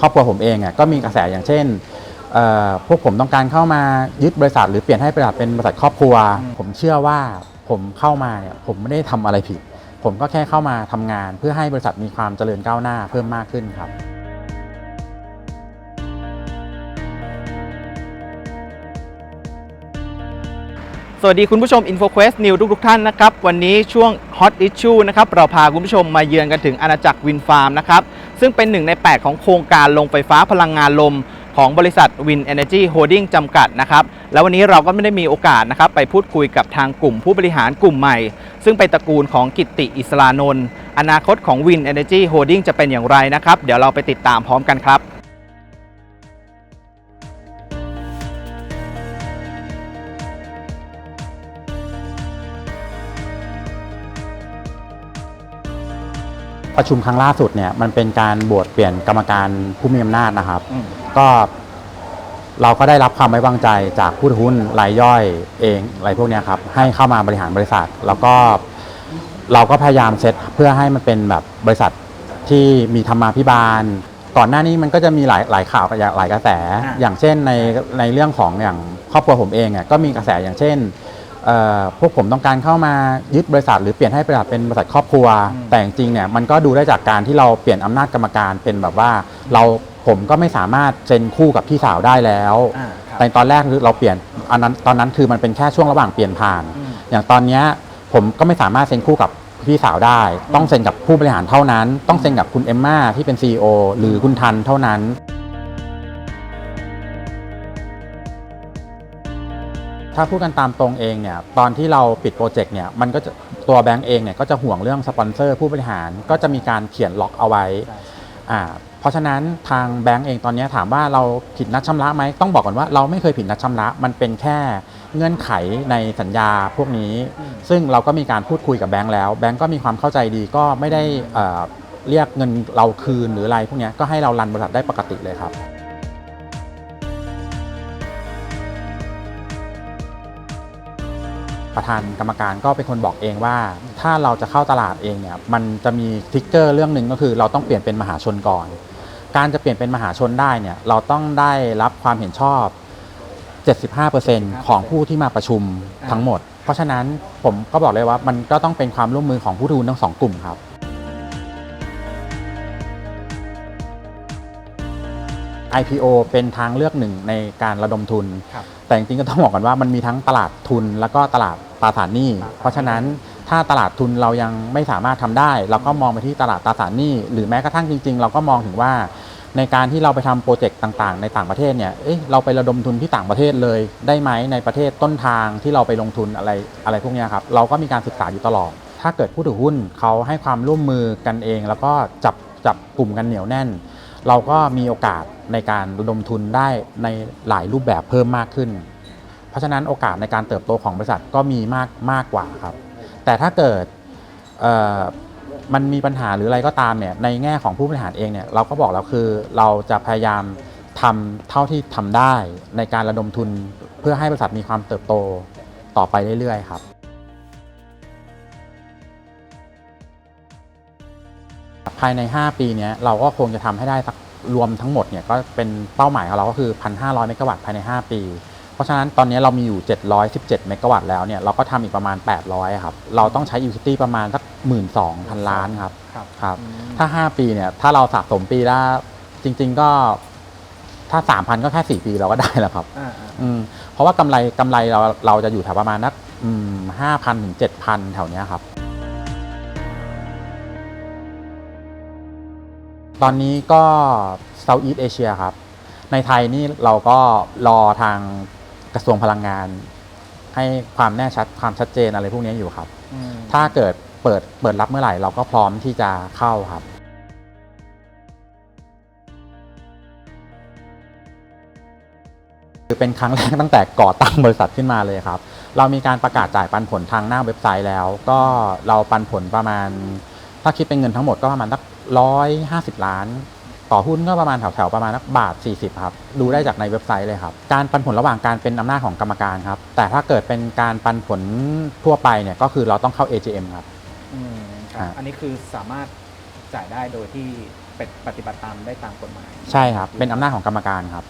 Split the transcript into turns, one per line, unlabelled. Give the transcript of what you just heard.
ครอบครัวผมเองก็มีกระแสอย่างเช่นพวกผมต้องการเข้ามายึดบริษัท หรือเปลี่ยนให้บริษัทเป็นบริษัทครอบครัว ผมเชื่อว่าผมเข้ามาเนี่ยผมไม่ได้ทำอะไรผิด ผมก็แค่เข้ามาทำงาน เพื่อให้บริษัทมีความเจริญก้าวหน้าเพิ่มมากขึ้นครับ
สวัสดีคุณผู้ชม InfoQuest New ทุกๆท่านนะครับ วันนี้ช่วง Hot Issue นะครับ เราพาคุณผู้ชมมาเยือนกันถึงอาณาจักรวินฟาร์มนะครับ ซึ่งเป็นหนึ่งใน 8 ของโครงการลงไฟฟ้าพลังงานลมของบริษัท Win Energy Holding จำกัดนะครับ แล้ววันนี้เราก็ไม่ได้มีโอกาสนะครับ ไปพูดคุยกับทางกลุ่มผู้บริหารกลุ่มใหม่ ซึ่งเป็นตระกูลของกิตติอิสลานนท์อนาคตของ Win Energy Holding จะเป็นอย่างไรนะครับ เดี๋ยวเราไปติดตามพร้อมกันครับ
ประชุมครั้งล่าสุดเนี่ยมันเป็นการบวชเปลี่ยนกรรมการผู้มีอำนาจนะครับ
อืม
ก็เราก็ได้รับความไว้วางใจจากผู้ถือหุ้นรายย่อยเองอะไรพวกเนี้ยครับ ให้เข้ามาบริหารบริษัท แล้วก็เราก็พยายามเซตเพื่อให้มันเป็นแบบบริษัทที่มีธรรมาภิบาล ก่อนหน้านี้มันก็จะมีหลายหลายข่าวกับหลายกระแส
อ่า
อย่างเช่นในในเรื่องของอย่างครอบครัวผมเองอะก็มีกระแสอย่างเช่นเอ่อ พวกผมต้องการเข้ามายึดบริษัท หรือเปลี่ยนให้บริษัทเป็นบริษัทครอบครัว แต่จริงๆเนี่ยมันก็ดูได้จากการที่เราเปลี่ยนอำนาจกรรมการเป็นแบบว่าเราผมก็ไม่สามารถเซ็นคู่กับพี่สาวได้แล้ว
อ่าครับ
ในตอนแรกคือเราเปลี่ยนอันนั้นตอนนั้นคือมันเป็นแค่ช่วงระหว่างเปลี่ยนผ่าน
อืม
อย่างตอนเนี้ยผมก็ไม่สามารถเซ็นคู่กับพี่สาวได้ ต้องเซ็นกับผู้บริหารเท่านั้น ต้องเซ็นกับคุณเอมมาที่เป็น CEO หรือคุณทันเท่านั้น ถ้าพูดกันตามตรงเองเนี่ยตอนที่เราปิดโปรเจกต์เนี่ยมันก็จะตัวแบงก์เองเนี่ยก็จะห่วงเรื่องสปอนเซอร์ผู้บริหารก็จะมีการเขียนล็อกเอาไว้อ่าเพราะฉะนั้นทางแบงก์เองตอนนี้ถามว่าเราผิดนัดชำระไหมต้องบอกก่อนว่าเราไม่เคยผิดนัดชำระ มันเป็นแค่เงื่อนไขในสัญญาพวกนี้ ซึ่งเราก็มีการพูดคุยกับแบงก์แล้ว แบงก์ก็มีความเข้าใจดีก็ไม่ได้เอ่อเรียกเงินเราคืนหรืออะไรพวกนี้ก็ให้เรารันบริษัทได้ปกติเลยครับ ประธานกรรมการก็เป็นคนบอกเองว่า ถ้าเราจะเข้าตลาดเองเนี่ยมันจะมีทริกเกอร์เรื่องหนึ่งก็คือเราต้องเปลี่ยนเป็นมหาชนก่อน การจะเปลี่ยนเป็นมหาชนได้เนี่ยเราต้องได้รับความเห็นชอบ 75%ของผู้ที่มาประชุมทั้งหมด เพราะฉะนั้นผมก็บอกเลยว่ามันก็ต้องเป็นความร่วมมือของผู้ถือหุ้นทั้งสองกลุ่มครับ IPO เป็นทางเลือกหนึ่งในการระดมทุน
ครับ
แต่จริงๆก็ต้องบอกกันว่ามันมีทั้งตลาดทุนแล้วก็ตลาด ตราสารหนี้ เพราะฉะนั้นถ้าตลาดทุนเรายังไม่สามารถทำได้ เราก็มองไปที่ตลาดตราสารหนี้ หรือแม้กระทั่งจริง ๆ เราก็มองถึงว่าในการที่เราไปทำโปรเจกต์ต่างๆ ในต่างประเทศเนี่ยเอ๊ะเราไประดมทุนที่ต่างประเทศเลยได้ไหมในประเทศต้นทางที่เราไปลงทุนอะไรอะไรพวกเนี้ยครับ เราก็มีการศึกษาอยู่ตลอด ถ้าเกิดผู้ถือหุ้นเขาให้ความร่วมมือกันเอง แล้วก็จับจับกลุ่มกันเหนียวแน่น เราก็มีโอกาสในการระดมทุนได้ในหลายรูปแบบเพิ่มมากขึ้น เพราะฉะนั้นโอกาสในการเติบโตของบริษัทก็มีมากมากกว่าครับ แต่ถ้าเกิดมันมีปัญหาหรืออะไรก็ตามเนี่ยในแง่ของผู้บริหารเองเนี่ยเราก็บอกแล้วคือเราจะพยายามทำเท่าที่ทำได้ในการระดมทุนเพื่อให้บริษัทมีความเติบโตต่อไปเรื่อยๆครับภายใน 5 ปีนี้เราก็คงจะทำให้ได้สักรวมทั้งหมดเนี่ยก็เป็นเป้าหมายของเราก็คือ 1,500 เมกะวัตต์ภายใน 5 ปี ราะฉะนั้นตอนนี้เรามีอยู่ 717 เมกะวัตต์แล้วเนี่ยเราก็ทำอีกประมาณ 800 ครับ เราต้องใช้ utility ประมาณสัก 12,000 ล้านครับ
ครับ
ครับ ถ้า 5 ปีเนี่ยถ้าเราสะสมปีละจริง ๆ ก็ถ้า 3,000 ก็แค่ 4 ปีเราก็ได้แล้วครับ
อ่า
อืมเพราะว่ากำไรกำไรเราเราจะอยู่แถวประมาณนักห้าพันถึงเจ็ดพันแถวเนี้ยครับ ตอนนี้ก็ Southeast Asia ครับ ในไทยนี่เราก็รอทาง กระทรวงพลังงาน ให้ความแน่ชัดความชัดเจนอะไรพวกนี้อยู่ครับ
อืม
ถ้าเกิดเปิดเปิดรับเมื่อไหร่เราก็พร้อมที่จะเข้าครับ คือเป็นครั้งแรกตั้งแต่ก่อตั้งบริษัทขึ้นมาเลยครับ เรามีการประกาศจ่ายปันผลทางหน้าเว็บไซต์แล้ว ก็เราปันผลประมาณ ถ้าคิดเป็นเงินทั้งหมดก็ประมาณสักร้อยห้าสิบล้าน ต่อหุ้นก็ประมาณแถวๆประมาณนักบาท 40ครับดูได้จากในเว็บไซต์เลยครับ การปันผลระหว่างการเป็นอำนาจของกรรมการครับ แต่ถ้าเกิดเป็นการปันผลทั่วไปเนี่ยก็คือเราต้องเข้า AGM ครับ
อืมครับ
อ่า
อันนี้คือสามารถจ่ายได้โดยที่ปฏิบัติตามได้ตามกฎหมาย
ใช่ครับ เป็นอำนาจของกรรมการครับ